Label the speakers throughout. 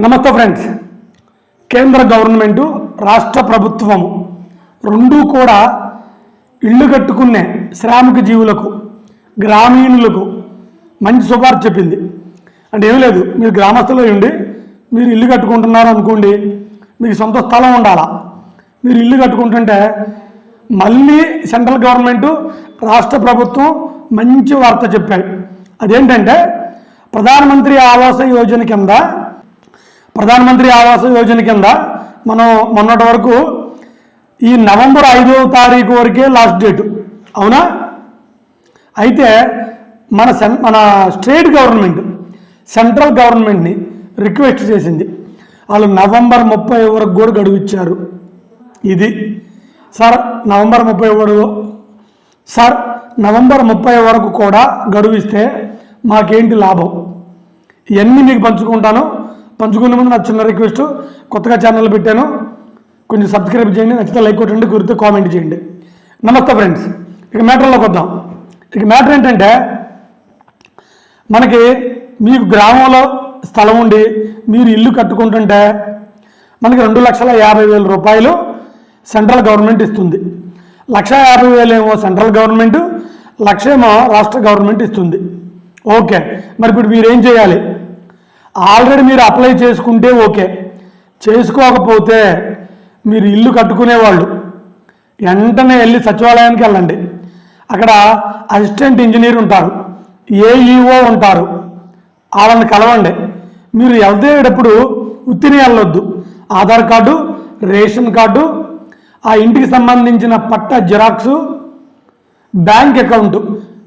Speaker 1: నమస్తే ఫ్రెండ్స్. కేంద్ర గవర్నమెంటు రాష్ట్ర ప్రభుత్వము రెండూ కూడా ఇల్లు కట్టుకునే శ్రామిక జీవులకు గ్రామీణులకు మంచి శుభార్త చెప్పింది. అంటే ఏం లేదు మీరు గ్రామస్తులు ఉండి మీరు ఇల్లు కట్టుకుంటున్నారు అనుకోండి మీకు సొంత స్థలం ఉండాలా? మీరు ఇల్లు కట్టుకుంటుంటే మళ్ళీ సెంట్రల్ గవర్నమెంటు రాష్ట్ర ప్రభుత్వం మంచి వార్త చెప్పాయి. అదేంటంటే ప్రధానమంత్రి ఆవాస యోజన కింద ప్రధానమంత్రి ఆవాస యోజన కింద మనం మొన్నటి వరకు ఈ నవంబర్ ఐదవ తారీఖు వరకే లాస్ట్ డేట్. అవునా? అయితే మన సెన్ మన స్టేట్ గవర్నమెంట్ సెంట్రల్ గవర్నమెంట్ని రిక్వెస్ట్ చేసింది. వాళ్ళు నవంబర్ ముప్పై వరకు కూడా గడువు ఇచ్చారు. ఇది. సార్ నవంబర్ ముప్పై వరకు. సార్ నవంబర్ ముప్పై వరకు కూడా గడువు ఇస్తే మాకేంటి లాభం? ఇవన్నీ మీకు పంచుకుంటాను. పంచుకునే ముందు నా చిన్న రిక్వెస్ట్ కొత్తగా ఛానల్ పెట్టాను. కొంచెం సబ్స్క్రైబ్ చేయండి నచ్చితే లైక్ కొట్టండి గుర్తు కామెంట్ చేయండి. నమస్తే ఫ్రెండ్స్ ఇక మ్యాటర్లోకి వద్దాం. ఇక మ్యాటర్ ఏంటంటే మనకి మీకు గ్రామంలో స్థలం ఉండి మీరు ఇల్లు కట్టుకుంటుంటే మనకి రెండు లక్షల యాభై వేల రూపాయలు సెంట్రల్ గవర్నమెంట్ ఇస్తుంది. లక్ష యాభై వేలు ఏమో సెంట్రల్ గవర్నమెంట్ లక్ష ఏమో రాష్ట్ర గవర్నమెంట్ ఇస్తుంది. ఓకే. మరి ఇప్పుడు మీరు ఏం చేయాలి? ఆల్రెడీ మీరు అప్లై చేసుకుంటే ఓకే. చేసుకోకపోతే మీరు ఇల్లు కట్టుకునేవాళ్ళు. వెంటనే వెళ్ళి సచివాలయానికి వెళ్ళండి. అక్కడ అసిస్టెంట్ ఇంజనీర్ ఉంటారు. ఏఈఓ ఉంటారు. వాళ్ళని కలవండి. మీరు వెళ్తేటప్పుడు ఉత్తిని వెళ్ళొద్దు. ఆధార్ కార్డు రేషన్ కార్డు ఆ ఇంటికి సంబంధించిన పట్ట xerox bank account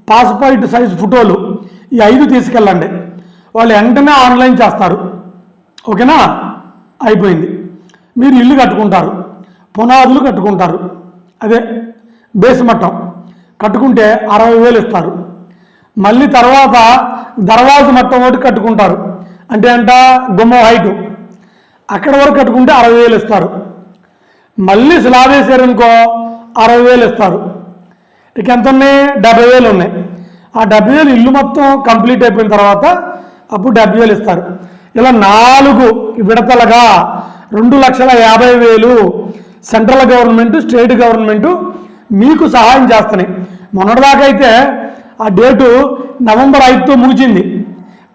Speaker 1: passport size ఫోటోలు ఈ ఐదు తీసుకెళ్ళండి. వాళ్ళు వెంటనే ఆన్లైన్ చేస్తారు. ఓకేనా? అయిపోయింది. మీరు ఇల్లు కట్టుకుంటారు. పునాదులు కట్టుకుంటారు. అదే బేస్ మట్టం. కట్టుకుంటే అరవై వేలు ఇస్తారు. మళ్ళీ తర్వాత దర్వాజు మట్టం ఒకటి కట్టుకుంటారు. అంటే అంట గుమ్మం హైటు. అక్కడ వరకు కట్టుకుంటే అరవై వేలు ఇస్తారు. మళ్ళీ స్లాబ్ వేసారనుకో అరవై వేలు ఇస్తారు. ఇక ఎంత ఉన్నాయి? డెబ్బై వేలు ఉన్నాయి. ఆ డెబ్బై వేలు ఇల్లు మొత్తం కంప్లీట్ అయిపోయిన తర్వాత అప్పుడు డెబ్బై వేలు ఇస్తారు. ఇలా నాలుగు విడతలుగా రెండు లక్షల యాభై వేలు సెంట్రల్ గవర్నమెంట్ స్టేట్ గవర్నమెంట్ మీకు సహాయం చేస్తున్నాయి. మొన్నటిదాకైతే అయితే ఆ డేటు నవంబర్ ఐదుతో ముగిసింది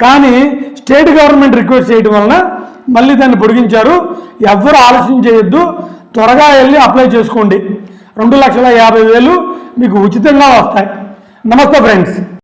Speaker 1: కానీ స్టేట్ గవర్నమెంట్ రిక్వెస్ట్ చేయడం వలన మళ్ళీ దాన్ని పొడిగించారు. ఎవ్వరు ఆలస్యం చేయొద్దు. త్వరగా వెళ్ళి అప్లై చేసుకోండి. రెండు లక్షల యాభై వేలు మీకు ఉచితంగా వస్తాయి. నమస్తే ఫ్రెండ్స్.